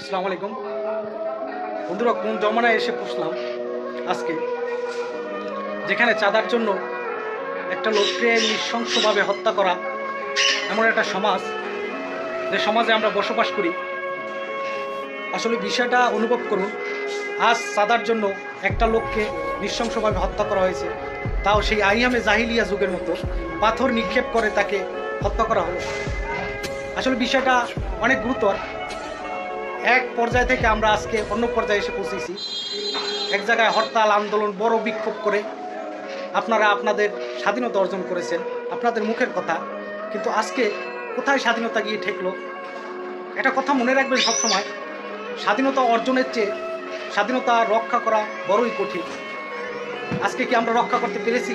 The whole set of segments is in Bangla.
আসসালামু আলাইকুম। বন্ধুরা, কোন জমানায় এসে পৌঁছলাম আজকে? যেখানে চাঁদার জন্য একটা লোককে নৃশংসভাবে হত্যা করা এমন একটা সমাজ, যে সমাজে আমরা বসবাস করি। আসলে বিষয়টা অনুভব করুন, আজ চাঁদার জন্য একটা লোককে নৃশংসভাবে হত্যা করা হয়েছে। তাও সেই আইয়ামে জাহিলিয়া যুগের মতো পাথর নিক্ষেপ করে তাকে হত্যা করা হলো। আসলে বিষয়টা অনেক গুরুতর। এক পর্যায় থেকে আমরা আজকে অন্য পর্যায়ে এসে পৌঁছেছি। এক জায়গায় হরতাল, আন্দোলন বড় বিক্ষোভ করে আপনারা আপনাদের স্বাধীনতা অর্জন করেছেন, আপনাদের মুখের কথা। কিন্তু আজকে কোথায় স্বাধীনতা গিয়ে ঠেকলো? একটা কথা মনে রাখবেন সবসময়, স্বাধীনতা অর্জনের চেয়ে স্বাধীনতা রক্ষা করা বড়ই কঠিন। আজকে কি আমরা রক্ষা করতে পেরেছি?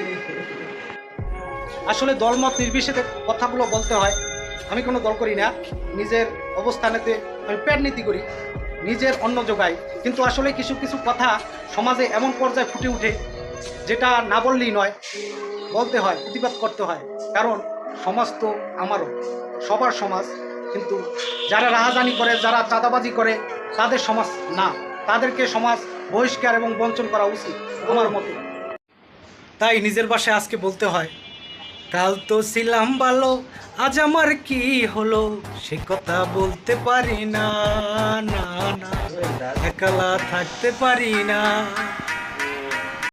আসলে দলমত নির্বিশেষে কথাগুলো বলতে হয় আমি কোনো দল করি না। নিজের অবস্থানেতে আমি প্যাট নীতি করি। নিজের অন্ন যোগাই কিন্তু আসলে কিছু কিছু কথা সমাজে এমন পর্যায়ে ফুটে ওঠে যেটা না বললেই নয়, বলতে হয়, প্রতিবাদ করতে হয়। কারণ সমাজ তো আমারও, সবার সমাজ। কিন্তু যারা রাহাজানি করে, যারা চাঁদাবাজি করে, তাদের সমাজ না। তাদেরকে সমাজ বহিষ্কার এবং বঞ্চন করা উচিত, আমার মতে। তাই নিজের বাসায় আজকে বলতে হয় কাল তো ছিলাম ভালো, আজ আমার কি হলো? সে কথা বলতে পারি না না না। একলা থাকতে পারি না।